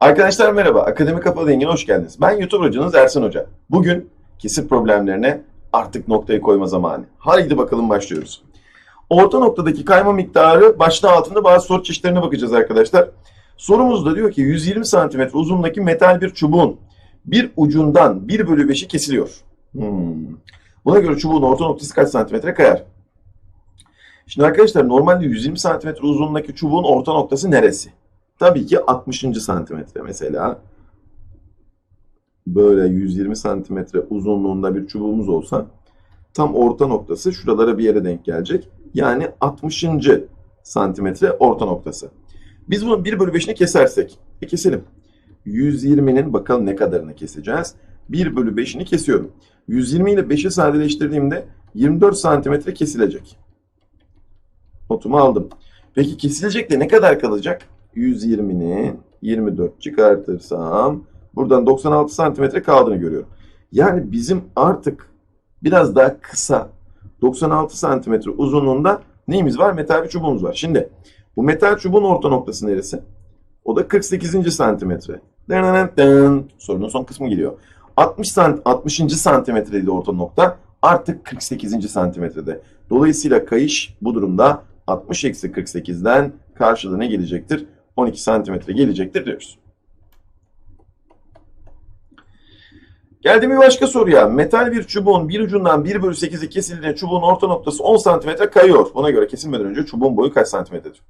Arkadaşlar merhaba, Akademi Kafa Dengi'ne hoş geldiniz. Ben YouTube hocanız Ersin Hoca. Bugün kesir problemlerine artık noktayı koyma zamanı. Haydi bakalım başlıyoruz. Orta noktadaki kayma miktarı başta altında bazı soru çeşitlerine bakacağız arkadaşlar. Sorumuzda diyor ki 120 santimetre uzunluğundaki metal bir çubuğun bir ucundan 1 bölü 5'i kesiliyor. Hmm. Buna göre çubuğun orta noktası kaç santimetre kayar? Şimdi arkadaşlar normalde 120 santimetre uzunluğundaki çubuğun orta noktası neresi? Tabii ki 60. santimetre mesela. Böyle 120 santimetre uzunluğunda bir çubuğumuz olsa tam orta noktası şuralara bir yere denk gelecek. Yani 60. santimetre orta noktası. Biz bunun 1 bölü 5'ini kesersek, e keselim. 120'nin bakalım ne kadarını keseceğiz. 1 bölü 5'ini kesiyorum. 120 ile 5'i sadeleştirdiğimde 24 santimetre kesilecek. Notumu aldım. Peki kesilecek de ne kadar kalacak? 120'nin 24 çıkartırsam buradan 96 santimetre kaldığını görüyorum. Yani bizim artık biraz daha kısa 96 santimetre uzunluğunda neyimiz var? Metal bir çubuğumuz var. Şimdi bu metal çubuğun orta noktası neresi? O da 48. santimetre. Sorunun son kısmı geliyor. 60 sant 60. santimetreydi orta nokta. Artık 48. santimetrede. Dolayısıyla kayış bu durumda 60 eksi 48'den karşılığı ne gelecektir? 12 santimetre gelecektir diyoruz. Geldi bir başka soruya. Metal bir çubuğun bir ucundan 1 bölü 8'i kesildiğinde çubuğun orta noktası 10 santimetre kayıyor. Buna göre kesilmeden önce çubuğun boyu kaç santimetredir?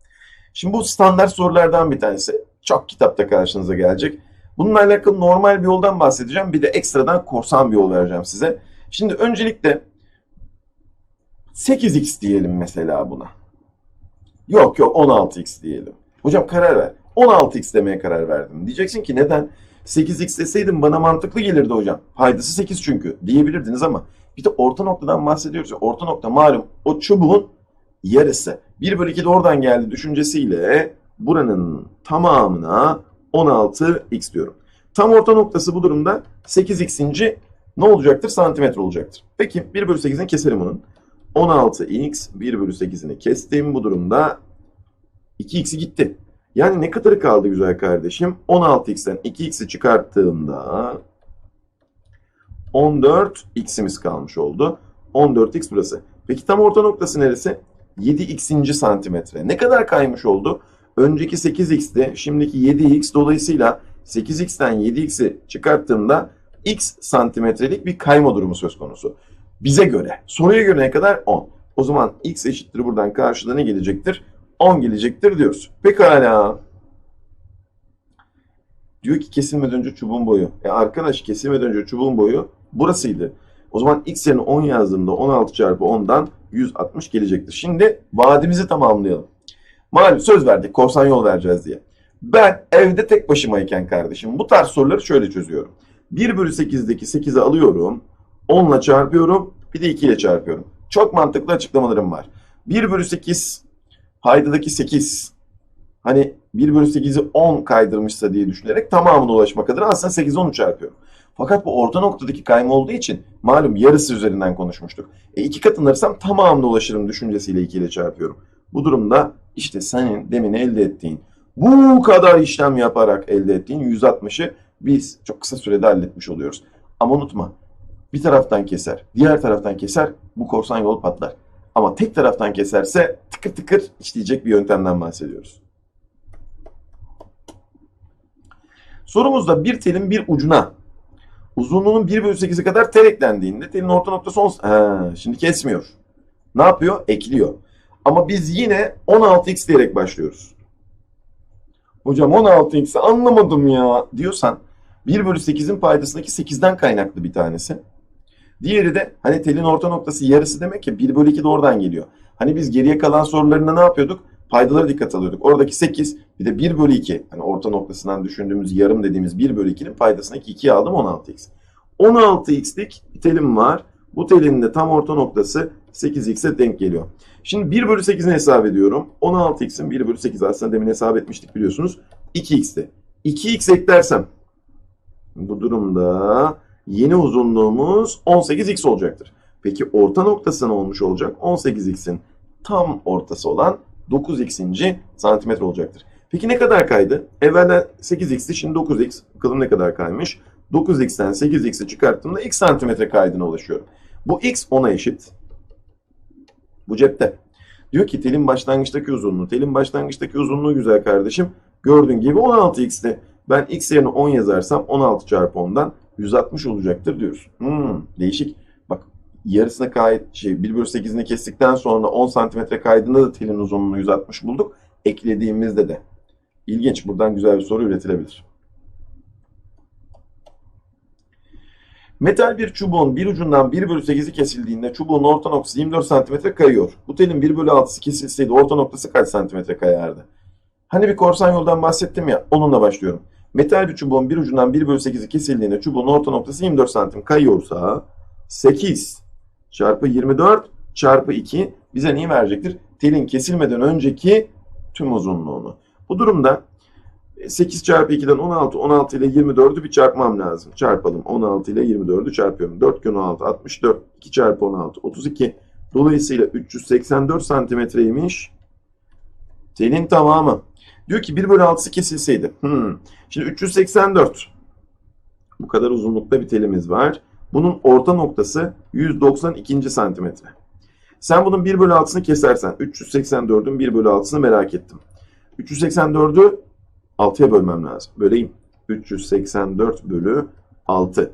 Şimdi bu standart sorulardan bir tanesi. Çok kitapta karşınıza gelecek. Bununla alakalı normal bir yoldan bahsedeceğim. Bir de ekstradan korsan bir yol vereceğim size. Şimdi öncelikle 8x diyelim mesela buna. Yok yok 16x diyelim. Hocam karar ver. 16x demeye karar verdim. Diyeceksin ki neden? 8x deseydim bana mantıklı gelirdi hocam. Paydası 8 çünkü diyebilirdiniz ama bir de orta noktadan bahsediyoruz. Orta nokta malum o çubuğun yarısı. 1 bölü 2 de oradan geldi düşüncesiyle buranın tamamına 16x diyorum. Tam orta noktası bu durumda 8x'inci ne olacaktır? Santimetre olacaktır. Peki 1 bölü 8'ini keselim onun. 16x 1 bölü 8'ini kestim. Bu durumda 2x'i gitti. Yani ne kadarı kaldı güzel kardeşim? 16x'ten 2x'i çıkarttığımda 14x'imiz kalmış oldu. 14x burası. Peki tam orta noktası neresi? 7x'inci santimetre. Ne kadar kaymış oldu? Önceki 8x'ti. Şimdiki 7x. Dolayısıyla 8x'ten 7x'i çıkarttığımda x santimetrelik bir kayma durumu söz konusu. Bize göre. Soruya göre ne kadar? 10. O zaman x eşittir buradan karşıda ne gelecektir? 10 gelecektir diyoruz. Pekala. Diyor ki kesilmeden önce çubuğun boyu. E arkadaş kesilmeden önce çubuğun boyu burasıydı. O zaman x yerine 10 yazdığımda 16 çarpı 10'dan 160 gelecektir. Şimdi vaadimizi tamamlayalım. Malum söz verdik korsan yol vereceğiz diye. Ben evde tek başımayken kardeşim bu tarz soruları şöyle çözüyorum. 1 bölü 8'deki 8'i alıyorum. 10 ile çarpıyorum. Bir de 2 ile çarpıyorum. Çok mantıklı açıklamalarım var. 1 bölü 8 paydadaki 8 hani 1 bölü 8'i 10 kaydırmışsa diye düşünerek tamamına ulaşmak adına aslında 8'i 10'u çarpıyorum. Fakat bu orta noktadaki kayma olduğu için malum yarısı üzerinden konuşmuştuk. E iki katını alırsam tamamına ulaşırım düşüncesiyle 2 ile çarpıyorum. Bu durumda işte senin demin elde ettiğin bu kadar işlem yaparak elde ettiğin 160'ı biz çok kısa sürede halletmiş oluyoruz. Ama unutma bir taraftan keser, diğer taraftan keser bu korsan yol patlar. Ama tek taraftan keserse tıkır tıkır işleyecek bir yöntemden bahsediyoruz. Sorumuzda bir telin bir ucuna uzunluğunun 1 bölü 8'e kadar tel eklendiğinde telin orta noktası 10. Ha, şimdi kesmiyor. Ne yapıyor? Ekliyor. Ama biz yine 16x diyerek başlıyoruz. Hocam 16x'i anlamadım ya diyorsan 1 bölü 8'in paydasındaki 8'den kaynaklı bir tanesi. Diğeri de hani telin orta noktası yarısı demek ki 1 bölü 2 de oradan geliyor. Hani biz geriye kalan sorularında ne yapıyorduk? Paydalara dikkat alıyorduk. Oradaki 8 bir de 1 bölü 2. Hani orta noktasından düşündüğümüz yarım dediğimiz 1 bölü 2'nin paydasındaki 2'yi aldım 16x. 16x'lik bir telim var. Bu telin de tam orta noktası 8x'e denk geliyor. Şimdi 1 bölü 8'ini hesap ediyorum. 16x'in 1 bölü 8 aslında demin hesap etmiştik biliyorsunuz. 2x'ti. 2x eklersem bu durumda yeni uzunluğumuz 18x olacaktır. Peki orta noktası ne olmuş olacak? 18x'in tam ortası olan 9x'inci santimetre olacaktır. Peki ne kadar kaydı? Evvelden 8x'ti şimdi 9x. Bakalım ne kadar kaymış. 9x'ten 8x'i çıkarttığımda x santimetre kaydına ulaşıyorum. Bu x 10'a eşit. Bu cepte. Diyor ki telin başlangıçtaki uzunluğu. Telin başlangıçtaki uzunluğu güzel kardeşim. Gördüğün gibi 16x'ti. Ben x yerine 10 yazarsam 16 çarpı 10'dan 160 olacaktır diyoruz. Hmm, değişik. Bak yarısına kayıt şey 1 bölü 8'ini kestikten sonra 10 santimetre kaydında da telin uzunluğunu 160 bulduk. Eklediğimizde de. İlginç. Buradan güzel bir soru üretilebilir. Metal bir çubuğun bir ucundan 1 bölü 8'i kesildiğinde çubuğun orta noktası 24 santimetre kayıyor. Bu telin 1 bölü 6'sı kesilseydi orta noktası kaç santimetre kayardı? Hani bir korsan yoldan bahsettim ya onunla başlıyorum. Metal bir çubuğun bir ucundan 1 bölü 8'i kesildiğinde çubuğun orta noktası 24 santim kayıyorsa 8 çarpı 24 çarpı 2 bize neyi verecektir? Telin kesilmeden önceki tüm uzunluğunu. Bu durumda 8 çarpı 2'den 16, 16 ile 24'ü bir çarpmam lazım. Çarpalım. 16 ile 24'ü çarpıyorum. 4 gün 16, 64. 2 çarpı 16, 32. Dolayısıyla 384 santimetreymiş. Telin tamamı. Diyor ki 1 bölü 6'sı kesilseydi. Hmm. Şimdi 384. Bu kadar uzunlukta bir telimiz var. Bunun orta noktası 192. santimetre. Sen bunun 1 bölü 6'sını kesersen 384'ün 1 bölü 6'sını merak ettim. 384'ü 6'ya bölmem lazım. Böleyim. 384 bölü 6.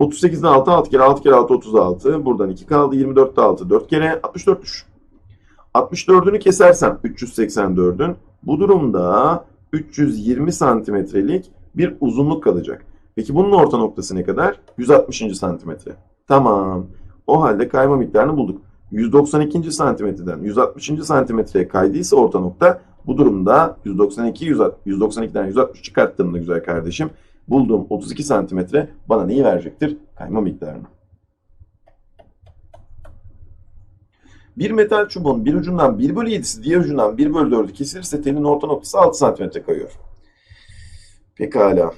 38'den 6, 6 kere 6 kere 6, 36. Buradan 2 kaldı. 24'te 6, 4 kere 64 düş. 64'ünü kesersem 384'ün bu durumda 320 santimetrelik bir uzunluk kalacak. Peki bunun orta noktası ne kadar? 160. santimetre. Tamam. O halde kayma miktarını bulduk. 192. santimetreden 160. santimetreye kaydıysa orta nokta bu durumda 192 192'den 160 çıkarttığımda güzel kardeşim bulduğum 32 santimetre bana neyi verecektir? Kayma miktarını. Bir metal çubuğun bir ucundan 1 bölü 7'si diğer ucundan 1 bölü 4'ü kesilirse telin orta noktası 6 santimetre kayıyor. Pekala.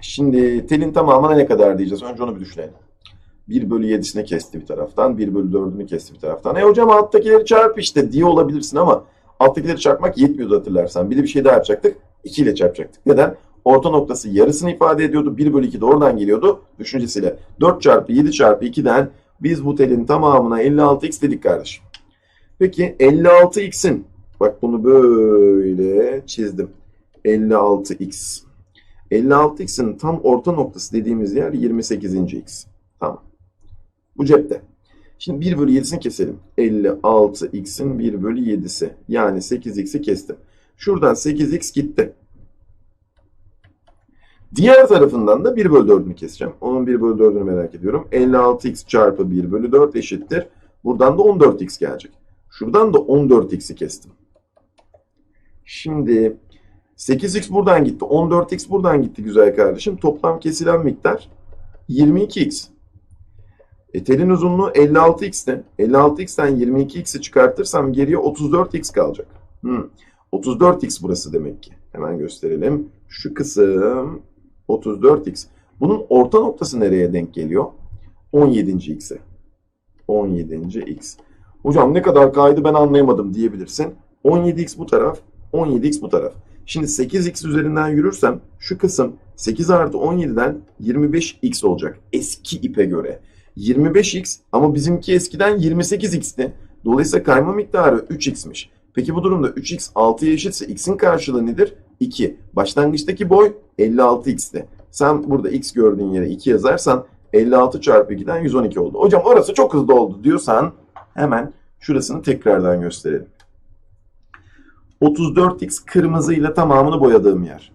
Şimdi telin tamamına ne kadar diyeceğiz? Önce onu bir düşünelim. 1 bölü 7'sini kesti bir taraftan. 1 bölü 4'ünü kesti bir taraftan. E hocam alttakileri çarp işte diye olabilirsin ama alttakileri çarpmak yetmiyordu hatırlarsan. Bir de bir şey daha yapacaktık. 2 ile çarpacaktık. Neden? Orta noktası yarısını ifade ediyordu. 1 bölü 2 de oradan geliyordu. Düşüncesiyle. 4 çarpı 7 çarpı 2'den biz bu telin tamamına 56x dedik kardeşim. Peki 56x'in bak bunu böyle çizdim. 56x. 56x'in tam orta noktası dediğimiz yer 28. x. Tamam. Bu cepte. Şimdi 1 bölü 7'sini keselim. 56x'in 1 bölü 7'si. Yani 8x'i kestim. Şuradan 8x gitti. Diğer tarafından da 1 bölü 4'ünü keseceğim. Onun 1 bölü 4'ünü merak ediyorum. 56x çarpı 1 bölü 4 eşittir. Buradan da 14x gelecek. Şuradan da 14x'i kestim. Şimdi 8x buradan gitti. 14x buradan gitti güzel kardeşim. Toplam kesilen miktar 22x. E, telin uzunluğu 56x'ti. 56x'ten 22x'i çıkartırsam geriye 34x kalacak. Hmm. 34x burası demek ki. Hemen gösterelim. Şu kısım 34x. Bunun orta noktası nereye denk geliyor? 17.x'e. 17.x. Hocam ne kadar kaydı ben anlayamadım diyebilirsin. 17x bu taraf, 17x bu taraf. Şimdi 8x üzerinden yürürsem şu kısım 8 artı 17'den 25x olacak. Eski ipe göre. 25x ama bizimki eskiden 28x'ti. Dolayısıyla kayma miktarı 3x'miş. Peki bu durumda 3x 6'ya eşitse x'in karşılığı nedir? 2. Başlangıçtaki boy 56x'ti. Sen burada x gördüğün yere 2 yazarsan 56 çarpı 2'den 112 oldu. Hocam orası çok hızlı oldu diyorsan hemen şurasını tekrardan gösterelim. 34x kırmızıyla tamamını boyadığım yer.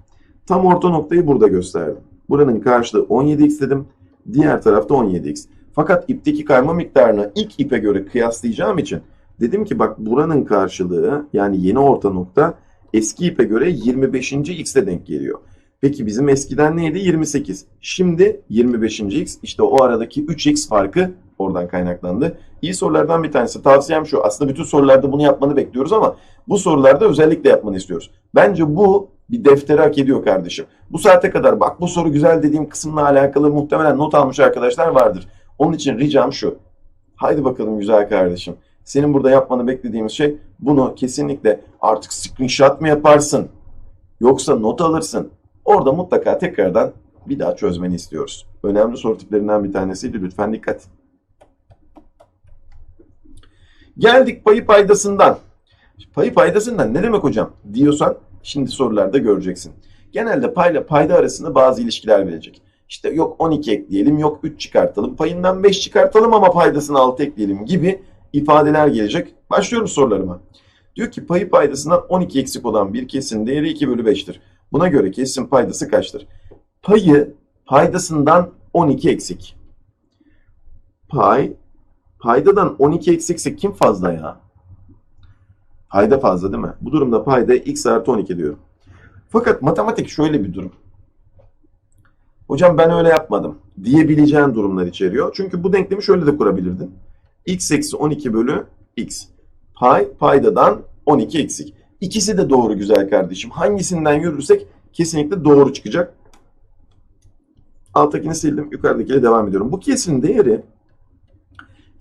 Tam orta noktayı burada gösterdim. Buranın karşılığı 17x dedim. Diğer tarafta 17x. Fakat ipteki kayma miktarını ilk ipe göre kıyaslayacağım için dedim ki bak buranın karşılığı yani yeni orta nokta eski ipe göre 25. x'e denk geliyor. Peki bizim eskiden neydi? 28. Şimdi 25. x işte o aradaki 3x farkı oradan kaynaklandı. İyi sorulardan bir tanesi. Tavsiyem şu. Aslında bütün sorularda bunu yapmanı bekliyoruz ama bu sorularda özellikle yapmanı istiyoruz. Bence bu bir deftere hak ediyor kardeşim. Bu saate kadar bak bu soru güzel dediğim kısımla alakalı muhtemelen not almış arkadaşlar vardır. Onun için ricam şu. Haydi bakalım güzel kardeşim. Senin burada yapmanı beklediğimiz şey bunu kesinlikle artık screenshot mı yaparsın? Yoksa not alırsın. Orada mutlaka tekrardan bir daha çözmeni istiyoruz. Önemli soru tiplerinden bir tanesiydi. Lütfen dikkat. Geldik payı paydasından. Payı paydasından ne demek hocam diyorsan şimdi sorularda göreceksin. Genelde payla payda arasında bazı ilişkiler verecek. İşte yok 12 ekleyelim, yok 3 çıkartalım, payından 5 çıkartalım ama paydasını 6 ekleyelim gibi ifadeler gelecek. Başlıyorum sorularıma. Diyor ki payı paydasından 12 eksik olan bir kesin değeri 2 bölü 5'tir. Buna göre kesin paydası kaçtır? Payı paydasından 12 eksik. Pay paydadan 12 eksikse kim fazla ya? Payda fazla değil mi? Bu durumda payda x artı 12 diyorum. Fakat matematik şöyle bir durum. Hocam ben öyle yapmadım diyebileceğin durumlar içeriyor. Çünkü bu denklemi şöyle de kurabilirdin. x eksi 12 bölü x. Pay paydadan 12 eksik. İkisi de doğru güzel kardeşim. Hangisinden yürürsek kesinlikle doğru çıkacak. Alttakini sildim. Yukarıdakiyle devam ediyorum. Bu kesinin değeri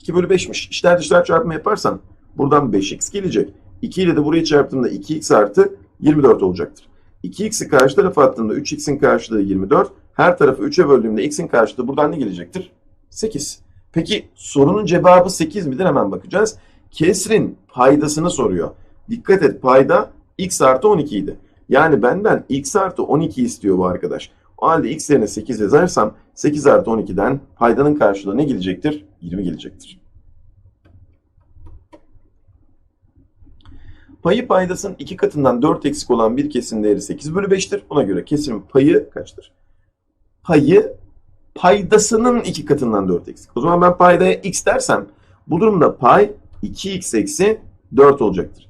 2 bölü 5'miş. İçler dışlar çarpımı yaparsan buradan 5x gelecek. 2 ile de burayı çarptığımda 2x artı 24 olacaktır. 2x'i karşı tarafa attığımda 3x'in karşılığı 24. Her tarafı 3'e böldüğümde x'in karşılığı buradan ne gelecektir? 8. Peki sorunun cevabı 8 midir? Hemen bakacağız. Kesrin paydasını soruyor. Dikkat et payda x artı 12 idi. Yani benden x artı 12 istiyor bu arkadaş. O halde x yerine 8 yazarsam 8 artı 12'den paydanın karşılığı ne gelecektir? 20 gelecektir. Payı paydasının iki katından 4 eksik olan bir kesin değeri 8 bölü 5'tir. Buna göre kesimin payı kaçtır? Payı paydasının iki katından 4 eksik. O zaman ben paydaya x dersem bu durumda pay 2x eksi 4 olacaktır.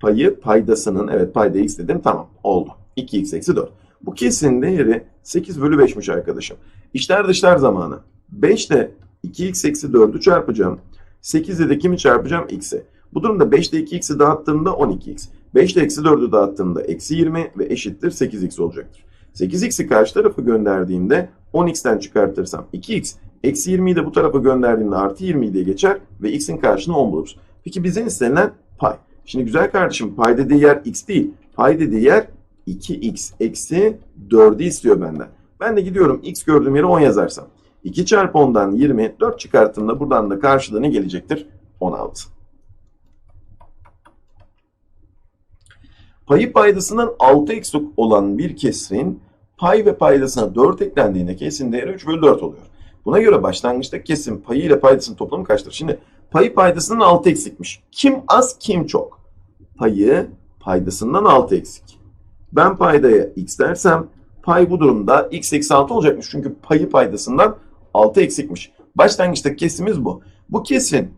Payı paydasının evet payda x dedim tamam oldu. 2x eksi 4. Bu kesinin değeri 8 bölü 5'miş arkadaşım. İşler dışlar zamanı. 5 ile 2x eksi 4'ü çarpacağım. 8 ile de kimi çarpacağım? x'e. Bu durumda 5 ile 2x'i dağıttığımda 12x. 5 ile eksi 4'ü dağıttığımda eksi 20 ve eşittir 8x olacaktır. 8x'i karşı tarafa gönderdiğimde 10x'ten çıkartırsam 2x. Eksi 20'yi de bu tarafa gönderdiğimde artı 20 diye geçer ve x'in karşılığını 10 buluruz. Peki bizden istenilen pay. Şimdi güzel kardeşim pay dediği yer x değil. Pay dediği yer 2x eksi 4'ü istiyor benden. Ben de gidiyorum x gördüğüm yere 10 yazarsam. 2 çarpı 10'dan 20, 4 çıkarttığımda buradan da karşılığı ne gelecektir? 16. Payı paydasından 6 eksik olan bir kesrin pay ve paydasına 4 eklendiğinde kesin değeri 3 bölü 4 oluyor. Buna göre başlangıçta kesin payı ile paydasının toplamı kaçtır? Şimdi payı paydasından 6 eksikmiş. Kim az kim çok? Payı paydasından 6 eksik. Ben paydaya x dersem pay bu durumda x eksi 6 olacakmış. Çünkü payı paydasından 6 eksikmiş. Başlangıçta kesimiz bu. Bu kesin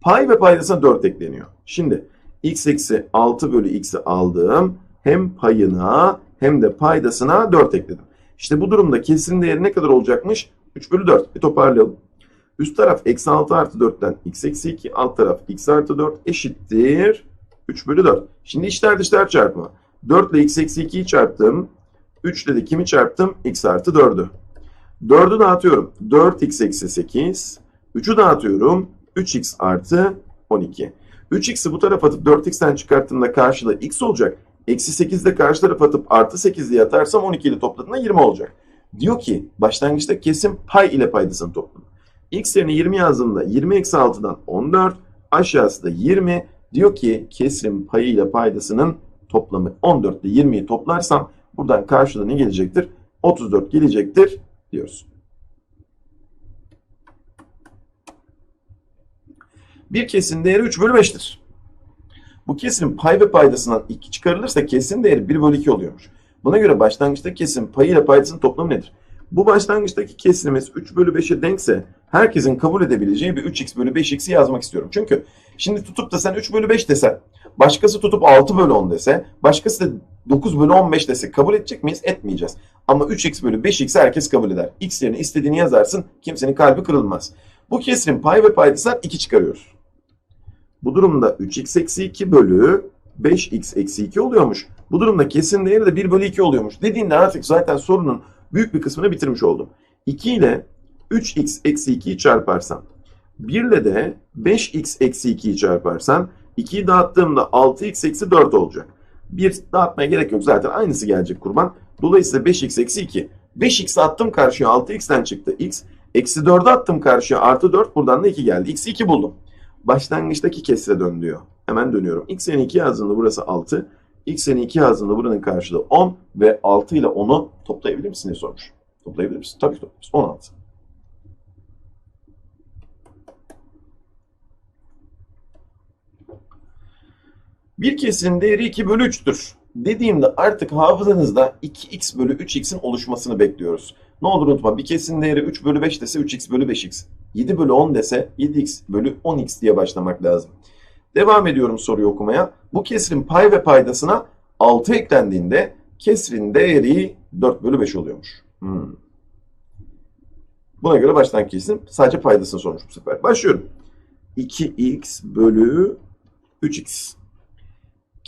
pay ve paydasına 4 ekleniyor. Şimdi x eksi 6 bölü x'i aldım. Hem payına hem de paydasına 4 ekledim. İşte bu durumda kesin değeri ne kadar olacakmış? 3 bölü 4. Bir toparlayalım. Üst taraf eksi 6 artı 4'ten x eksi 2. Alt taraf x artı 4 eşittir 3 bölü 4. Şimdi içler dışlar çarpımı. 4 ile x eksi 2'yi çarptım. 3 ile de kimi çarptım? x artı 4'ü. 4'ü dağıtıyorum. 4x eksi 8. 3'ü dağıtıyorum. 3x artı 12. 3x'i bu tarafa atıp 4x'ten çıkarttığımda karşılığı x olacak. Eksi 8 de karşı tarafa atıp artı 8 diye atarsam 12 ile topladığında 20 olacak. Diyor ki başlangıçta kesim pay ile paydasının toplamı. X yerine 20 yazdığımda 20 eksi 6'dan 14 aşağısı da 20. Diyor ki kesim payı ile paydasının toplamı 14 ile 20'yi toplarsam buradan karşılığı ne gelecektir? 34 gelecektir diyoruz. Bir kesin değeri 3 bölü 5'tir. Bu kesimin pay ve paydasından 2 çıkarılırsa kesin değeri 1 bölü 2 oluyormuş. Buna göre başlangıçta kesim payı ile paydasının toplamı nedir? Bu başlangıçtaki kesimimiz 3 bölü 5'e denkse herkesin kabul edebileceği bir 3x bölü 5x'i yazmak istiyorum. Çünkü şimdi tutup da sen 3 bölü 5 desen, başkası tutup 6 bölü 10 dese, başkası da 9 bölü 15 dese kabul edecek miyiz? Etmeyeceğiz. Ama 3x bölü 5x'i herkes kabul eder. x yerine istediğini yazarsın, kimsenin kalbi kırılmaz. Bu kesimin pay ve paydasından 2 çıkarıyoruz. Bu durumda 3x eksi 2 bölü 5x eksi 2 oluyormuş. Bu durumda kesin değeri de 1 bölü 2 oluyormuş. Dediğinde artık zaten sorunun büyük bir kısmını bitirmiş oldum. 2 ile 3x eksi 2'yi çarparsam 1 ile de 5x eksi 2'yi çarparsam 2'yi dağıttığımda 6x eksi 4 olacak. Bir dağıtmaya gerek yok zaten aynısı gelecek kurban. Dolayısıyla 5x eksi 2. 5x attım karşıya 6x'ten çıktı x. Eksi 4'ü attım karşıya artı 4 buradan da 2 geldi. x'i 2 buldum. Başlangıçtaki kesre dön diyor. Hemen dönüyorum. x yerine 2 yazdığında burası 6. x yerine 2 yazdığında buranın karşılığı 10 ve 6 ile 10'u toplayabilir misin diye sormuş. Toplayabilir misin? Tabii ki toplarız. 16. Bir kesirin değeri 2 bölü 3'tür. Dediğimde artık hafızanızda 2x bölü 3x'in oluşmasını bekliyoruz. Ne olur unutma bir kesirin değeri 3 bölü 5 dese 3x bölü 5x. 7 bölü 10 dese 7x bölü 10x diye başlamak lazım. Devam ediyorum soruyu okumaya. Bu kesirin pay ve paydasına 6 eklendiğinde kesirin değeri 4 bölü 5 oluyormuş. Hmm. Buna göre başlangıç kesirin sadece paydasını sormuş bu sefer. Başlıyorum. 2x bölü 3x.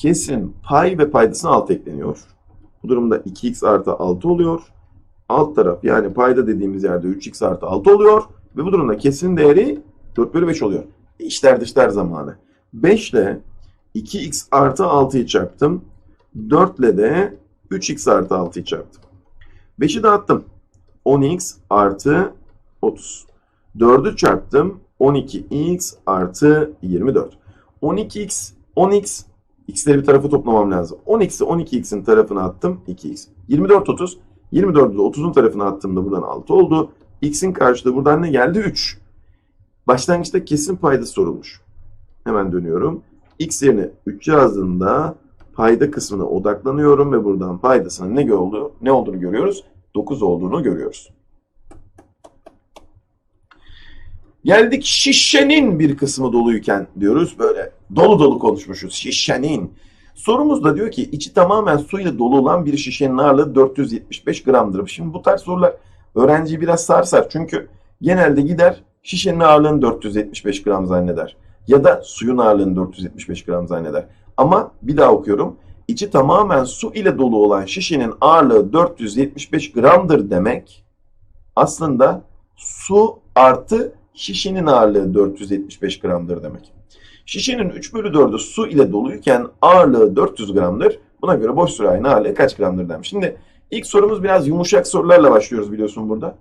Kesirin pay ve paydasına 6 ekleniyor. Bu durumda 2x artı 6 oluyor. Alt taraf yani payda dediğimiz yerde 3x artı 6 oluyor. Ve bu durumda kesirin değeri 4 bölü 5 oluyor. İşler dışlar zamanı. 5 ile 2x artı 6'yı çarptım. 4 ile de 3x artı 6'yı çarptım. 5'i dağıttım. 10x artı 30. 4'ü çarptım. 12x artı 24. 12x, 10x, x'leri bir tarafa toplamam lazım. 10x'i 12x'in tarafına attım. 2x. 24, 30. 24'ü de 30'un tarafına attığımda buradan 6 oldu. x'in karşılığı buradan ne geldi? 3. Başlangıçta kesin paydası sorulmuş. Hemen dönüyorum. x yerine 3 yazdığında payda kısmına odaklanıyorum ve buradan paydasının ne, oldu, ne olduğunu görüyoruz? 9 olduğunu görüyoruz. Geldik şişenin bir kısmı doluyken diyoruz. Böyle dolu dolu konuşmuşuz. Şişenin. Sorumuz da diyor ki içi tamamen suyla dolu olan bir şişenin ağırlığı 475 gramdır. Şimdi bu tarz sorular öğrenciyi biraz sarsar. Çünkü genelde gider şişenin ağırlığını 475 gram zanneder. Ya da suyun ağırlığını 475 gram zanneder. Ama bir daha okuyorum. İçi tamamen su ile dolu olan şişenin ağırlığı 475 gramdır demek aslında su artı şişenin ağırlığı 475 gramdır demek. Şişenin 3 bölü 4'ü su ile doluyken ağırlığı 400 gramdır. Buna göre boş sürahinin ağırlığı kaç gramdır demiş. Şimdi ilk sorumuz biraz yumuşak sorularla başlıyoruz biliyorsun burada.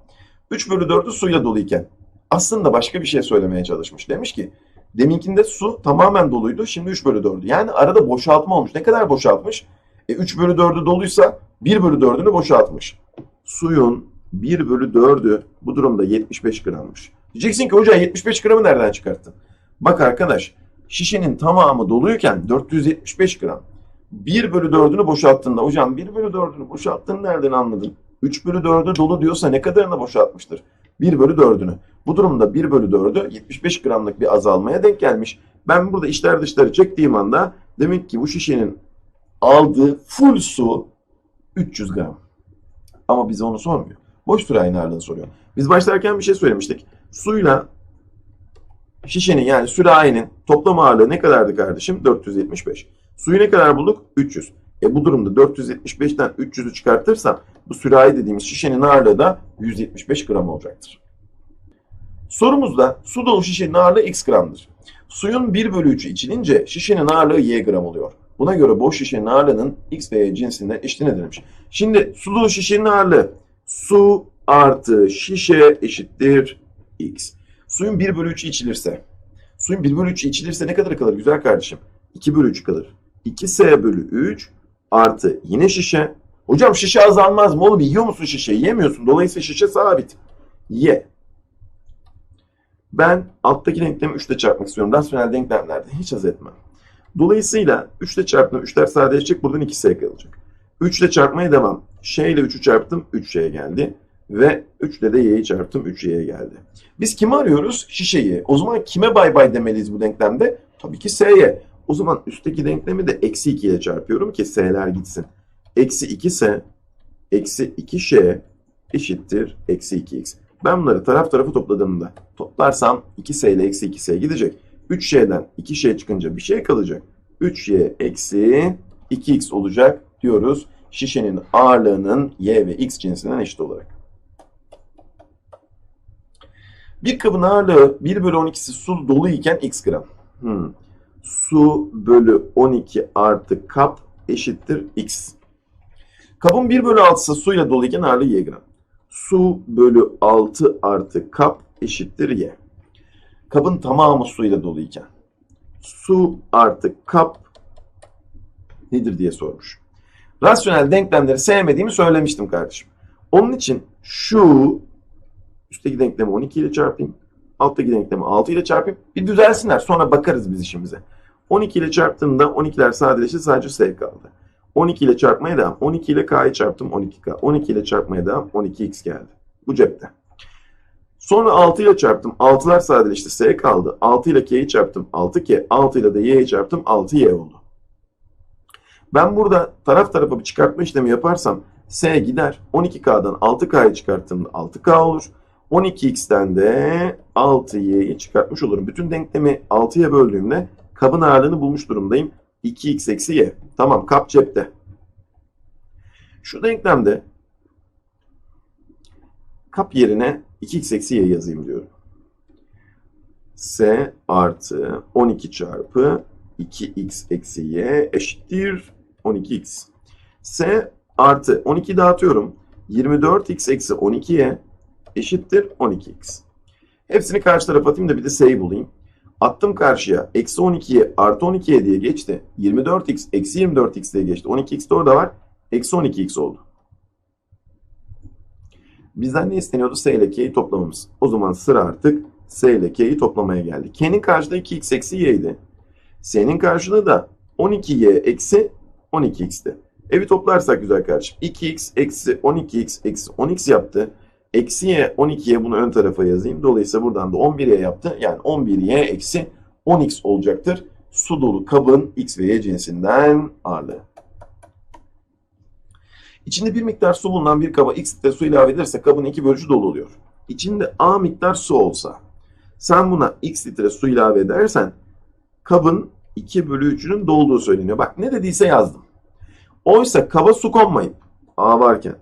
3 bölü 4'ü suyla doluyken aslında başka bir şey söylemeye çalışmış. Demiş ki deminkinde su tamamen doluydu şimdi 3 bölü 4'ü. Yani arada boşaltma olmuş. Ne kadar boşaltmış? E 3 bölü 4'ü doluysa 1 bölü 4'ünü boşaltmış. Suyun 1 bölü 4'ü bu durumda 75 grammış. Diyeceksin ki hocam 75 gramı nereden çıkarttın? Bak arkadaş şişenin tamamı doluyken 475 gram. 1 bölü 4'ünü boşalttığında hocam 1 bölü 4'ünü boşalttığını nereden anladın? 3 bölü 4'ü dolu diyorsa ne kadarını boşaltmıştır? 1 bölü 4'ünü. Bu durumda 1 bölü 4'ü 75 gramlık bir azalmaya denk gelmiş. Ben burada içler dışları çektiğim anda demek ki bu şişenin aldığı full su 300 gram. Ama bize onu sormuyor. Boş sürahin ağırlığını soruyor. Biz başlarken bir şey söylemiştik. Suyla şişenin yani sürahinin toplam ağırlığı ne kadardı kardeşim? 475. Suyu ne kadar bulduk? 300. E bu durumda 475'ten 300'ü çıkartırsam bu sürahi dediğimiz şişenin ağırlığı da 175 gram olacaktır. Sorumuzda su dolu şişenin ağırlığı x gramdır. Suyun 1 bölü 3'ü içilince şişenin ağırlığı y gram oluyor. Buna göre boş şişenin ağırlığının x ve y cinsinden eşitine denilmiş. Şimdi su dolu şişenin ağırlığı su artı şişe eşittir x. Suyun 1 bölü 3'ü içilirse, suyun 1 bölü 3'ü içilirse ne kadar kalır güzel kardeşim? 2 bölü 3 kalır. 2S bölü 3 artı yine şişe. Hocam şişe azalmaz mı oğlum? Yiyor musun şişeyi? Yemiyorsun. Dolayısıyla şişe sabit. Ye. Ben alttaki denklemi 3 ile çarpmak istiyorum. Rasyonel denklemlerde hiç haz etmem. Dolayısıyla 3 ile çarptım. 3'ler sadeleşecek. Buradan 2S kalacak. 3 ile çarpmaya devam. Şey ile 3'ü çarptım. 3Ş'ye geldi. Ve 3 ile de y'yi çarptım 3y'ye geldi. Biz kimi arıyoruz? Şişeyi. O zaman kime bay bay demeliyiz bu denklemde? Tabii ki s'ye. O zaman üstteki denklemi de eksi 2 ile çarpıyorum ki s'ler gitsin. Eksi 2s eksi 2ş eşittir eksi 2x. Ben bunları taraf tarafa topladığımda toplarsam 2s ile eksi 2s gidecek. 3y'den 2ş çıkınca bir şey kalacak. 3y eksi 2x olacak diyoruz. Şişenin ağırlığının y ve x cinsinden eşit olarak. Bir kabın ağırlığı 1 bölü 12'si su dolu iken x gram. Hmm. Su bölü 12 artı kap eşittir x. Kabın 1 bölü 6'sı suyla doluyken ağırlığı y gram. Su bölü 6 artı kap eşittir y. Kabın tamamı suyla doluyken. Su artı kap nedir diye sormuş. Rasyonel denklemleri sevmediğimi söylemiştim kardeşim. Onun için şu üstteki denklemi 12 ile çarpayım. Alttaki denklemi 6 ile çarpayım. Bir düzelsinler. Sonra bakarız biz işimize. 12 ile çarptığımda 12'ler sadeleşti. Sadece s kaldı. 12 ile çarpmaya devam. 12 ile k'yı çarptım 12k. 12 ile çarpmaya devam. 12x geldi. Bu cepte. Sonra 6 ile çarptım. 6'lar sadeleşti. S kaldı. 6 ile k'yi çarptım. 6k. 6 ile de y'yi çarptım. 6y oldu. Ben burada taraf tarafa bir çıkartma işlemi yaparsam S gider. 12K'dan 6K'yı çıkarttığımda 6K olur. 12X'ten de 6Y'yi çıkartmış olurum. Bütün denklemi 6'ya böldüğümde kabın ağırlığını bulmuş durumdayım. 2X eksi Y. Tamam kap cepte. Şu denklemde kap yerine 2X eksi Y yazayım diyorum. S artı 12 çarpı 2x eksi y eşittir 12x. S artı 12 dağıtıyorum. 24x eksi 12y eşittir 12x. Hepsini karşı tarafa atayım da bir de s'yi bulayım. Attım karşıya. Eksi 12'ye artı 12'ye diye geçti. 24x eksi 24x diye geçti. 12x de orada var. Eksi 12x oldu. Bizden ne isteniyordu? S ile k'yi toplamamız. O zaman sıra artık S ile k'yi toplamaya geldi. K'nin karşılığı 2x eksi y'ydi. S'nin karşılığı da 12y eksi 12x'ti. Evi toplarsak güzel kardeşim. 2x eksi 12x eksi 10x yaptı. Eksi y 12'ye bunu ön tarafa yazayım. Dolayısıyla buradan da 11y yaptı. Yani 11y eksi 10x olacaktır. Su dolu kabın x ve y cinsinden ağırlığı. İçinde bir miktar su bulunan bir kaba x litre su ilave edilirse kabın iki bölücü dolu oluyor. İçinde a miktar su olsa sen buna x litre su ilave edersen kabın 2 bölü 3'ünün dolduğu söyleniyor. Bak ne dediyse yazdım. Oysa kaba su konmayıp A varken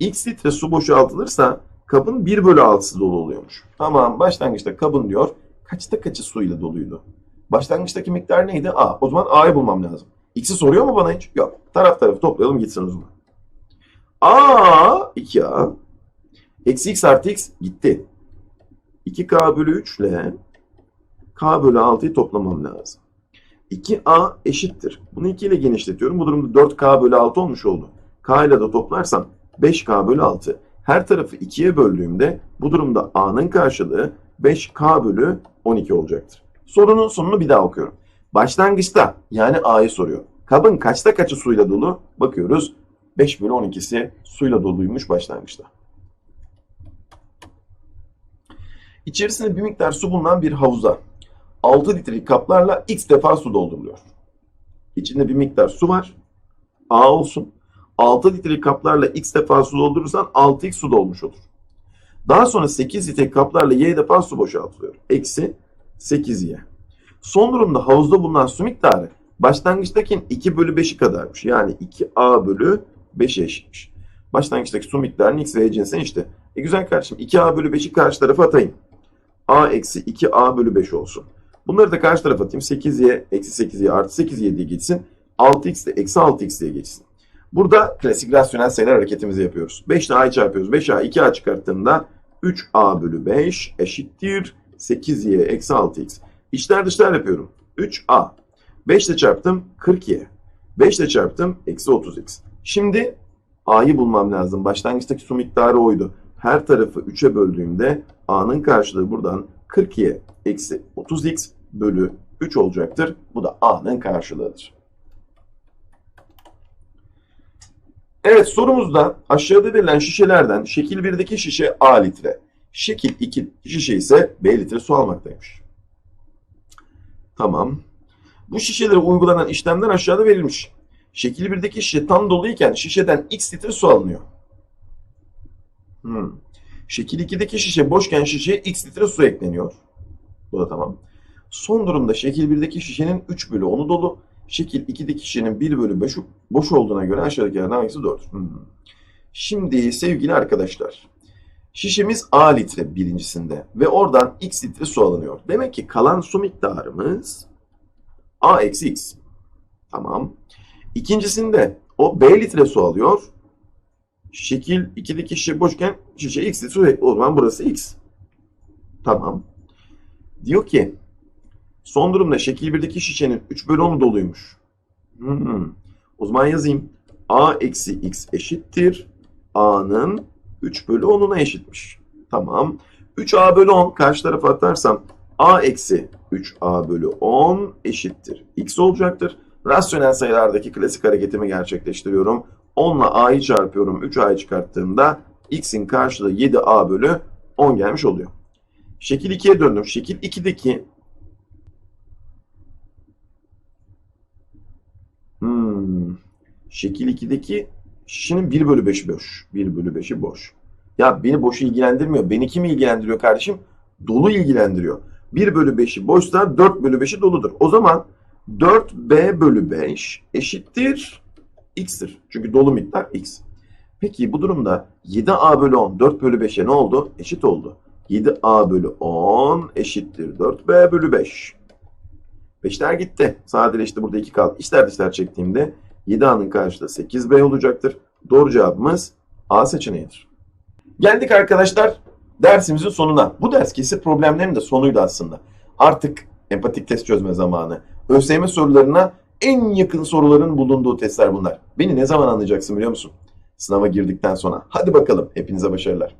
x litre su boşaltılırsa kabın 1 bölü 6'sı dolu oluyormuş. Tamam başlangıçta kabın diyor kaçta kaçı suyla doluydu? Başlangıçtaki miktar neydi? A. O zaman A'yı bulmam lazım. X'i soruyor mu bana hiç? Yok. Taraf tarafı toplayalım gitsin o zaman. A 2A eksi x artı x gitti. 2K bölü 3 ile K bölü 6'yı toplamam lazım. 2A eşittir. Bunu 2 ile genişletiyorum. Bu durumda 4K bölü 6 olmuş oldu. K ile de toplarsam 5K bölü 6. Her tarafı 2'ye böldüğümde bu durumda A'nın karşılığı 5K bölü 12 olacaktır. Sorunun sonunu bir daha okuyorum. Başlangıçta yani A'yı soruyor. Kabın kaçta kaçı suyla dolu? Bakıyoruz 5 bölü 12'si suyla doluymuş başlangıçta. İçerisinde bir miktar su bulunan bir havuza 6 litrelik kaplarla x defa su dolduruluyor. İçinde bir miktar su var. A olsun. 6 litrelik kaplarla x defa su doldurursan 6x su dolmuş olur. Daha sonra 8 litrelik kaplarla y defa su boşaltılıyor. Eksi 8y. Son durumda havuzda bulunan su miktarı başlangıçtakinin 2 bölü 5'i kadarmış. Yani 2a bölü 5'e eşitmiş. Başlangıçtaki su miktarının x ve y cinsinden işte. E güzel kardeşim 2a bölü 5'i karşı tarafa atayım. a eksi 2a bölü 5 olsun. Bunları da karşı tarafa atayım. 8y eksi 8y artı 8y diye geçsin. 6x de eksi 6x diye geçsin. Burada klasik rasyonel sayılar hareketimizi yapıyoruz. 5 ile a'yı çarpıyoruz. 5a 2a çıkarttığımda 3a bölü 5 eşittir 8y eksi 6x. İçler dışlar yapıyorum. 3a. 5 ile çarptım 40y. 5 ile çarptım eksi 30x. Şimdi a'yı bulmam lazım. Başlangıçtaki su miktarı oydu. Her tarafı 3'e böldüğümde a'nın karşılığı buradan 40y eksi 30x bölü 3 olacaktır. Bu da a'nın karşılığıdır. Evet sorumuzda aşağıda verilen şişelerden şekil 1'deki şişe A litre, şekil 2 şişe ise B litre su almaktaymış. Tamam. Bu şişelere uygulanan işlemler aşağıda verilmiş. Şekil 1'deki şişe tam doluyken şişeden x litre su alınıyor. Hmm. Şekil 2'deki şişe boşken şişeye x litre su ekleniyor. Bu da tamam. Son durumda şekil 1'deki şişenin 3 bölü 10'u dolu. Şekil 2'deki şişenin 1 bölü 5'i boş olduğuna göre aşağıdakilerden hangisi doğrudur? Hmm. Şimdi sevgili arkadaşlar. Şişemiz A litre birincisinde ve oradan X litre su alınıyor. Demek ki kalan su miktarımız A eksi X. Tamam. İkincisinde o B litre su alıyor. Şekil 2'deki şişe boşken şişe X litre su. O zaman burası X. Tamam. Diyor ki son durumda şekil 1'deki şişenin 3 bölü 10'u doluymuş. Hmm. O zaman yazayım. A eksi X eşittir. A'nın 3 bölü 10'una eşitmiş. Tamam. 3A bölü 10 karşı tarafa atarsam A eksi 3A bölü 10 eşittir. X olacaktır. Rasyonel sayılardaki klasik hareketimi gerçekleştiriyorum. 10 ile A'yı çarpıyorum. 3A'yı çıkarttığımda X'in karşılığı 7A bölü 10 gelmiş oluyor. Şekil 2'ye döndüm. Şekil 2'deki Hmm. Şekil 2'deki şişenin 1 bölü 5'i boş. 1 bölü 5'i boş. Ya beni boş ilgilendirmiyor. Beni kim ilgilendiriyor kardeşim? Dolu ilgilendiriyor. 1 bölü 5'i boşsa 4 bölü 5'i doludur. O zaman 4b bölü 5 eşittir x'tir. Çünkü dolu miktar x. Peki bu durumda 7a bölü 10 4 bölü 5'e ne oldu? Eşit oldu. 7a bölü 10 eşittir 4b bölü 5. 5'ler gitti. Sadeleşti burada 2 kaldı. İçler dışlar çektiğimde 7a'nın karşılığı 8b olacaktır. Doğru cevabımız A seçeneğidir. Geldik arkadaşlar dersimizin sonuna. Bu ders kesir problemlerinin de sonuydu aslında. Artık empatik test çözme zamanı. ÖSYM sorularına en yakın soruların bulunduğu testler bunlar. Beni ne zaman anlayacaksın biliyor musun? Sınava girdikten sonra. Hadi bakalım. Hepinize başarılar.